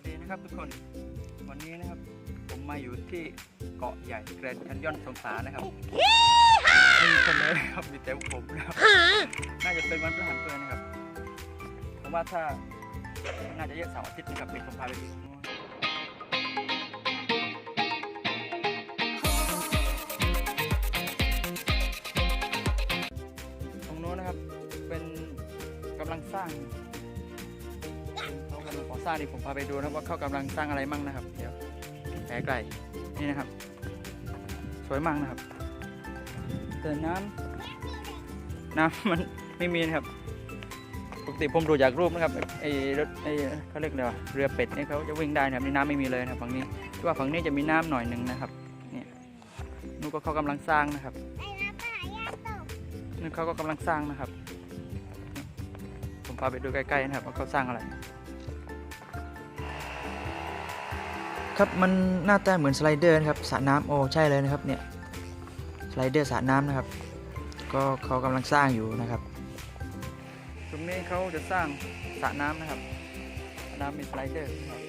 วัสดีนะครับทุกคนวันนี้นะครับ ผมมาอยู่ที่เกาะใหญ่แกรนด์แคนยอนสงขลานะครับไม่มีคนเลยนะครับมีแต่ผมนะครับน่าจะเป็นวันพฤหัสเลยนะครับผมว่าถ้าน่าจะเยอะเสาร์อาทิตย์นะครับเดี๋ยวผมพาไปดูตรงโน้นนะครับเป็นกำลังสร้าง เขางก่อสร้างนี่ผมพาไปดูนะว่าเขากำลังสร้างอะไรมั่งนะครับ เดี๋ยวแผลไกลนี่นะครับ สวยมากนะครับแต่น้ำน้ำมันไม่มีนะครับปกติผมดูจากรูปนะครับไอ้รถไอ้เขาเรียกอะไรวะเรือเป็ดเนี่ยเขาจะวิ่งได้นะครับนี่น้ำไม่มีเลยนะครับฝั่งนี้ที่ว่าฝั่งนี้จะมีน้ำหน่อยหนึ่งนะครับเนี่ยนู่นก็เขากำลังสร้างนะครับนู่นเขาก็กำลังสร้างนะครับ ผมพาไปดูใกล้ๆนะครับว่าเขาสร้างอะไร ครับมันหน้าตาเหมือนสไลเดอร์นะครับสระน้ำโอ้ใช่เลยนะครับเนี่ยสไลเดอร์สระน้ำนะครับ ก็เขากำลังสร้างอยู่นะครับ ตรงนี้เขาจะสร้างสระน้ำนะครับสระน้ำมีสไลเดอร์ครับ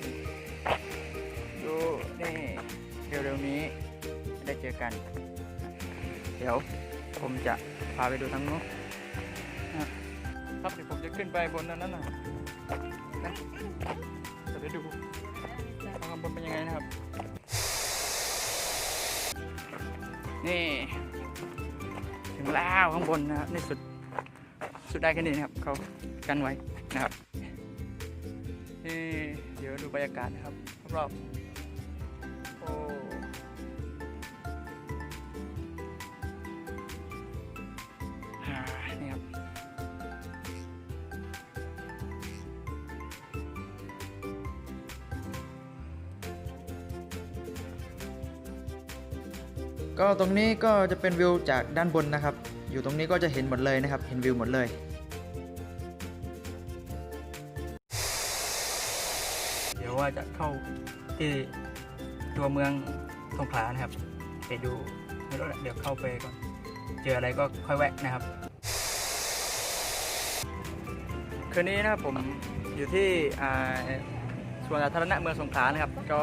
ดูนี่เร็วๆนี้ได้เจอกัน เดี๋ยวผมจะพาไปดูทางนู้นครับเดี๋ยวผมจะขึ้นไปบนนั้นนะนะจะไปดู ทางบนเป็นยังไงนะครับ นี่ ถึงแล้วข้างบนนะครับนี่สุด สุดได้แค่นี้นะครับ เขากันไว้นะครับนี่เดี๋ยวดูบรรยากาศนะครับ รอบๆ ก็ตรงนี้ก็จะเป็นวิวจากด้านบนนะครับ อยู่ตรงนี้ก็จะเห็นหมดเลยนะครับ เห็นวิวหมดเลยเดี๋ยวว่าจะเข้าที่ตัวเมืองสงขลานะครับ ไปดูไม่รู้แหละเดี๋ยวเข้าไปก่อน เจออะไรก็ค่อยแวะนะครับ คืนนี้นะครับผมอยู่ที่อ่าสวนสาธารณะเมืองสงขลานะครับ ก็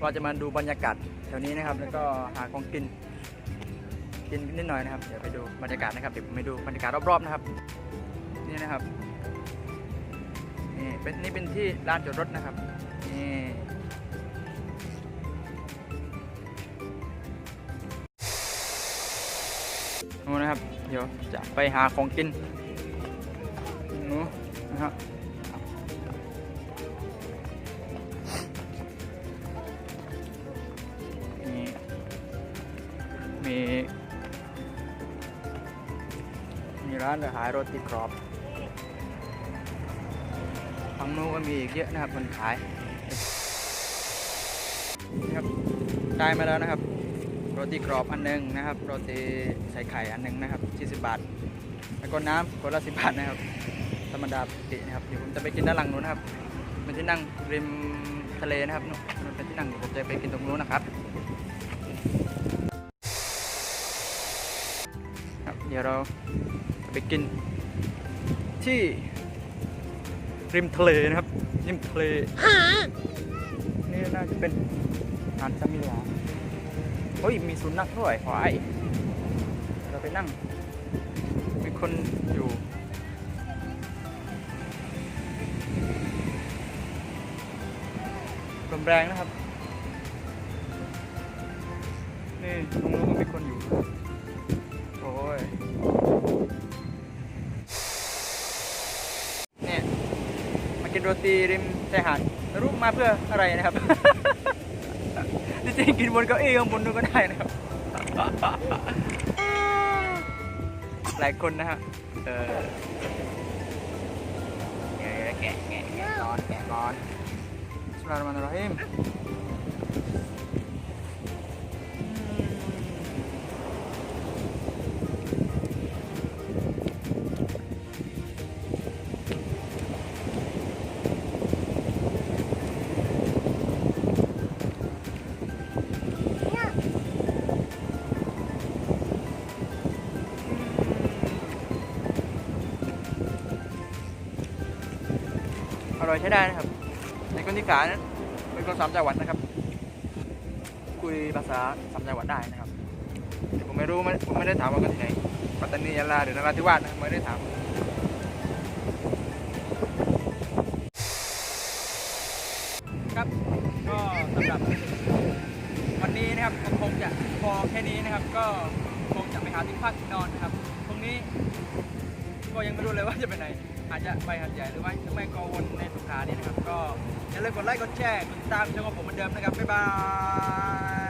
ว่าจะมาดูบรรยากาศ แถวนี้นะครับ แล้วก็หาของกิน กินนิดหน่อยนะครับ เดี๋ยวไปดูบรรยากาศนะครับ เดี๋ยวผมไปดูบรรยากาศรอบๆนะครับ นี่นะครับ นี่เป็นนี่เป็นที่ลานจอดรถนะครับ นี่นู่นะครับ เดี๋ยวจะไปหาของกินนู่นนะครับ มีร้านขายโรตีกรอบฝั่งนู้นก็มีอีกเยอะนะครับคนขายนี่ครับได้มาแล้วนะครับ โรตีกรอบอันหนึงนะครับ โรตีใส่ไข่อันหนึงนะครับ 40 บาท แล้วก็น้ำคนละ10บาทนะครับ ธรรมดาปกตินะครับเดี๋ยวผมจะไปกินด้านหลังนู้นนะครับเป็นที่นั่งริมทะเลนะครับนู่นนู่นเป็นที่นั่งเดี๋ยวผมจะไปกินตรงนู้นนะครับเดี๋ยวเรา ไปกินที่ริมทะเลนะครับริมทะเลนี่น่าจะเป็นหาดสมิลาเฮ้ยมีสุนัขด้วยควายเราไปนั่ง มีคนอยู่ลมแรงนะครับ นี่ตรงนู้นก็มีคนอยู่ โอ้ย มา กินโรตีริมชายหาดรู้มาเพื่ออะไรนะครับ จริงๆกินบนเก้าอี้ข้างบนนู้นก็ได้นะครับ หลายคนนะฮะ เออแกะแกะแกะแกะร้อนแกะร้อนสลามมันรอฮิม ร่อยใช้ได้นะครับ ในคนที่ขานั้นเป็นคนสามจังหวัดนะครับ คุยภาษาสามจังหวัดได้นะครับแต่ผมไม่รู้ไม่ผมไม่ได้ถามว่าคนที่ไหนปัตตานียะลาหรือนราธิวาสนะไม่ได้ถามครับก็สำหรับวันนี้นะครับคงจะพอแค่นี้นะครับ ก็คงจะไปหาที่พักที่นอนนะครับ ตรงนี้ก็ยังไม่รู้เลยว่าจะไปไหน อาจจะไปหัดใหญ่หรือไม่หรือไม่ก็วนในสุขานี่นะครับ ก็อย่าลืมกดไลค์กดแชร์กดติดตามช่องของผมเหมือนเดิมนะครับบ๊ายบาย